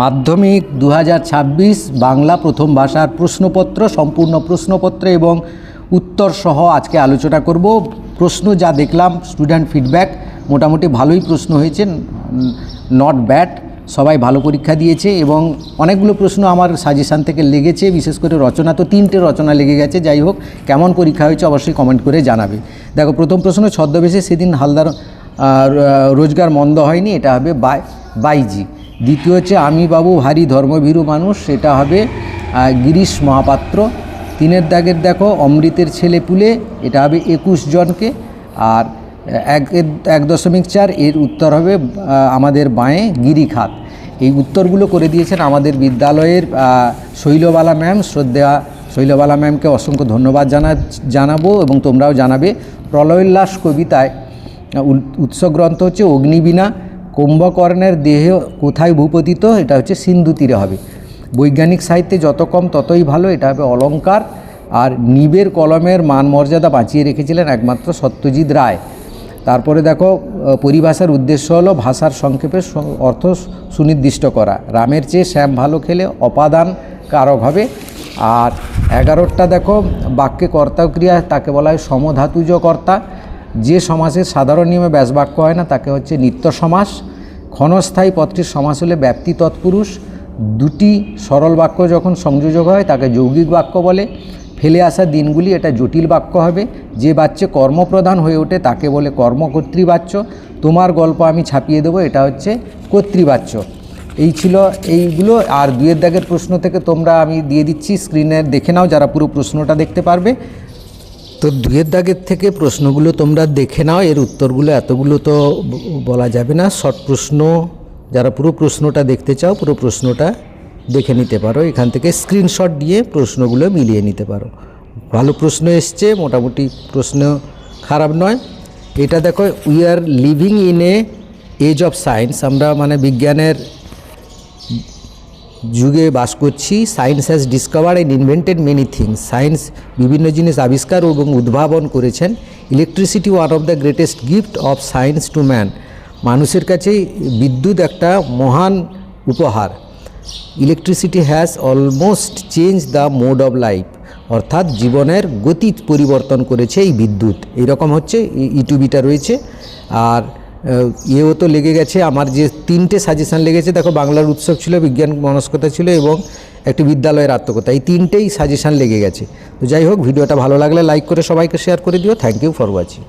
মাধ্যমিক দু হাজার ছাব্বিশ বাংলা প্রথম ভাষার প্রশ্নপত্র, সম্পূর্ণ প্রশ্নপত্র এবং উত্তর সহ আজকে আলোচনা করব। প্রশ্ন যা দেখলাম স্টুডেন্ট ফিডব্যাক মোটামুটি ভালোই প্রশ্ন হয়েছে নট ব্যাড সবাই ভালো পরীক্ষা দিয়েছে এবং অনেকগুলো প্রশ্ন আমার সাজেশান থেকে লেগেছে, বিশেষ করে রচনা, তো তিনটে রচনা লেগে গেছে, যাই হোক, কেমন পরীক্ষা হয়েছে অবশ্যই কমেন্ট করে জানাবে। দেখো, প্রথম প্রশ্ন, ছদ্মবেশে সেদিন হালদার রোজগার মন্দ হয়নি, এটা হবে বাই, বাইজি। দ্বিতীয় হচ্ছে আমি বাবু ভারী ধর্মভীরু মানুষ, সেটা হবে গিরিশ মহাপাত্র। তিনের দাগের দেখো, অমৃতের ছেলে পুলে, এটা হবে একুশ জনকে। আর এক এক দশমিক চার, এর উত্তর হবে আমাদের বাঁয়ে গিরিখাত। এই উত্তরগুলো করে দিয়েছেন আমাদের বিদ্যালয়ের শৈলবালা ম্যাম। শ্রদ্ধা শৈলবালা ম্যামকে অসংখ্য ধন্যবাদ জানা, জানাব এবং তোমরাও জানাবে। প্রলয়োল্লাস কবিতায় উল- উৎস গ্রন্থ হচ্ছে অগ্নিবীণা। কুম্ভকর্ণের দেহে কোথায় ভূপতিত, এটা হচ্ছে সিন্ধু তীরে হবে। বৈজ্ঞানিক সাহিত্যে যত কম ততই ভালো, এটা হবে অলঙ্কার আর নিবের কলমের মান মর্যাদা বাঁচিয়ে রেখেছিলেন একমাত্র সত্যজিৎ রায়। তারপরে দেখো পরিভাষার উদ্দেশ্য হলো ভাষার সংক্ষেপে অর্থ সুনির্দিষ্ট করা। রামের চেয়ে শ্যাম ভালো খেলে অপাদান কারক হবে। আর এগারোটা দেখো, বাক্যে কর্তা ক্রিয়া তাকে বলা হয় সমধাতুজ কর্তা। যে সমাসের সাধারণ নিয়মে ব্যাস বাক্য হয় না, তাকে হচ্ছে নিত্য সমাস। ক্ষণস্থায়ী পদটির সমাস হলে ব্যাপ্তি তৎপুরুষ। দুটি সরল বাক্য যখন সংযোজক হয়, তাকে যৌগিক বাক্য বলে। ফেলে আসা দিনগুলি এটা জটিল বাক্য হবে। যে বাচ্চে কর্মপ্রধান হয়ে ওঠে, তাকে বলে কর্মকর্তৃবাচ্য। তোমার গল্প আমি ছাপিয়ে দেবো, এটা হচ্ছে কর্তৃবাচ্য। এই ছিল এইগুলো। আর দুয়ের দাগের প্রশ্ন থেকে তোমরা আমি দিয়ে দিচ্ছি। স্ক্রিনে দেখে নাও, যারা পুরো প্রশ্নটা দেখতে পারবে। তো দুয়ের দাগের থেকে প্রশ্নগুলো তোমরা দেখে নাও, এর উত্তরগুলো এতগুলো তো বলা যাবে না। শর্ট প্রশ্ন, যারা পুরো প্রশ্নটা দেখতে চাও, পুরো প্রশ্নটা দেখে নিতে পারো। এখান থেকে স্ক্রিনশট দিয়ে প্রশ্নগুলো মিলিয়ে নিতে পারো। ভালো প্রশ্ন এসছে, মোটামুটি প্রশ্ন খারাপ নয়। এটা দেখো we are living in a age of science আমরা মানে বিজ্ঞানের যুগে বাস করছি। Science has discover and invented many things science বিভিন্ন জিনিস আবিষ্কার এবং উদ্ভাবন করেছেন। Electricity one of the greatest gift of science to man মানুষের কাছে বিদ্যুৎ একটা মহান উপহার। Electricity has almost change the mode of life অর্থাৎ জীবনের গতি পরিবর্তন করেছে এই বিদ্যুৎ। এইরকম হচ্ছে ইটুবিটা রয়েছে। আর ইয়েও তো লেগে গেছে। আমার যে তিনটে সাজেশান লেগেছে, দেখো বাংলার উৎসব ছিল, বিজ্ঞান মনস্কতা ছিল এবং একটি বিদ্যালয়ের আত্মকতা এই তিনটেই সাজেশান লেগে গেছে। তো যাই হোক, ভিডিওটা ভালো লাগলে লাইক করে সবাইকে শেয়ার করে দিও। Thank you for watching